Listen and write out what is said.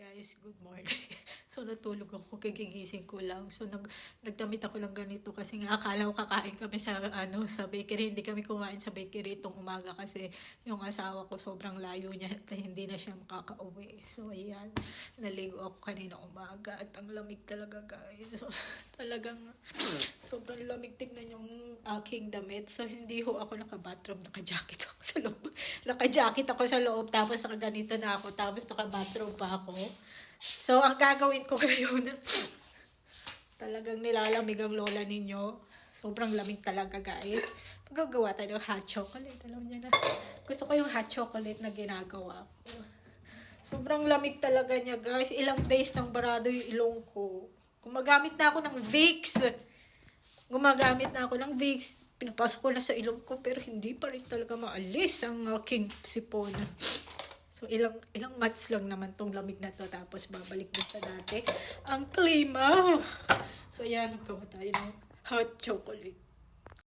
guys, good morning. so natulog ako, kagigising ko lang. So nag nagdamit ako lang ganito kasi nga akala ko kakain kami sa ano sa bakery. Hindi kami kumain sa bakery itong umaga kasi yung asawa ko sobrang layo niya at hindi na siya makakauwi. So ayan, naligo ako kanina umaga at ang lamig talaga guys. So talagang sobrang lamig tignan yung aking damit. So hindi ho ako naka-bathrobe, naka-jacket ako sa loob. Naka-jacket ako sa loob tapos naka-ganito na ako tapos naka-bathrobe pa ako. So ang gagawin ko ngayon, talagang nilalamig ang lola ninyo. Sobrang lamig talaga guys. Magagawa tayo ng hot chocolate. Alam niyo na. Gusto ko yung hot chocolate na ginagawa ko. Sobrang lamig talaga niya guys. Ilang days nang barado yung ilong ko. Gumagamit na ako ng Vicks. Gumagamit na ako ng Vicks. Pinapasok ko na sa ilong ko pero hindi pa rin talaga maalis ang aking sipon. So ilang ilang months lang naman tong lamig na to tapos babalik din sa dati ang klima. So ayan, nagkawa tayo ng hot chocolate.